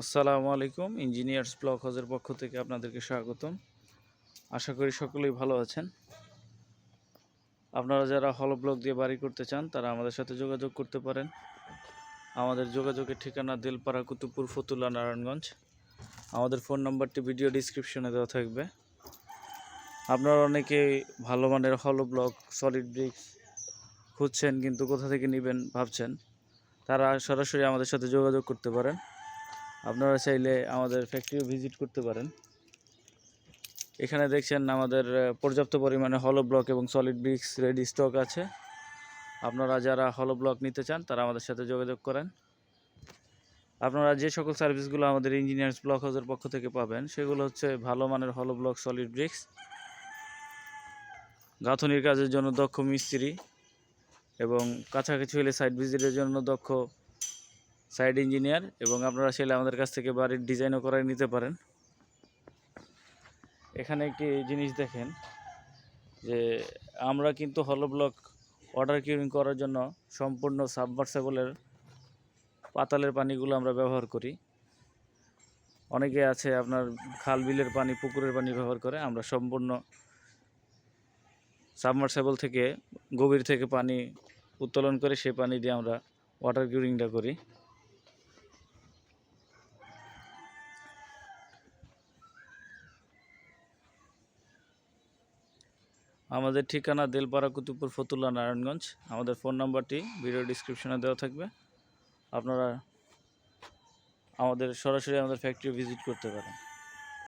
আসসালামু আলাইকুম, engineers block হাউসের পক্ষ থেকে আপনাদেরকে স্বাগতম। আশা করি সকলেই ভালো আছেন। আপনারা যারা হল ব্লক দিয়ে বাড়ি করতে চান, তারা আমাদের সাথে যোগাযোগ করতে পারেন। আমাদের যোগাযোগের ঠিকানা দিলপাড়া, কুতুবপুর, ফতুল্লা, নারায়ণগঞ্জ। আমাদের ফোন নাম্বারটি ভিডিও ডিসক্রিপশনে দেওয়া থাকবে। আপনারা অনেকে ভালো মানের হল ব্লক সলিড ব্রিক্স খুঁজছেন কিন্তু কোথা থেকে নেবেন ভাবছেন, তারা সরাসরি আমাদের সাথে যোগাযোগ করতে পারেন। আপনারা চাইলে আমাদের ফ্যাক্টরিও ভিজিট করতে পারেন। এখানে দেখছেন আমাদের পর্যাপ্ত পরিমাণে হলো ব্লক এবং সলিড ব্রিক্স রেডি স্টক আছে। আপনারা যারা হলো ব্লক নিতে চান, তারা আমাদের সাথে যোগাযোগ করেন। আপনারা যে সকল সার্ভিসগুলো আমাদের ইঞ্জিনিয়ার্স ব্লক হাউসের পক্ষ থেকে পাবেন, সেগুলো হচ্ছে ভালো মানের হলো ব্লক সলিড ব্রিক্স গাঁথনির কাজের জন্য দক্ষ মিস্ত্রি এবং কাছাকাছি হলে সাইট ভিজিটের জন্য দক্ষ সাইড ইঞ্জিনিয়ার এবং আপনারা চাইলে আমাদের কাছ থেকে বাড়ির ডিজাইনও করে নিতে পারেন। এখানে একটি জিনিস দেখেন যে আমরা কিন্তু হলো ব্লক ওয়াটার কিউরিং করার জন্য সম্পূর্ণ সাবমার্সেবলের পাতালের পানিগুলো আমরা ব্যবহার করি। অনেকে আছে আপনার খাল বিলের পানি, পুকুরের পানি ব্যবহার করে। আমরা সম্পূর্ণ সাবমার্সেবল থেকে গভীর থেকে পানি উত্তোলন করে সেই পানি দিয়ে আমরা ওয়াটার কিউরিংটা করি। আমাদের ঠিকানা দেলপাড়া কুতুবপুর ফতুল্লা নারায়ণগঞ্জ। আমাদের ফোন নাম্বারটি ভিডিও ডিসক্রিপশনে দেওয়া থাকবে। আপনারা আমাদের সরাসরি আমাদের ফ্যাক্টরি ভিজিট করতে পারেন।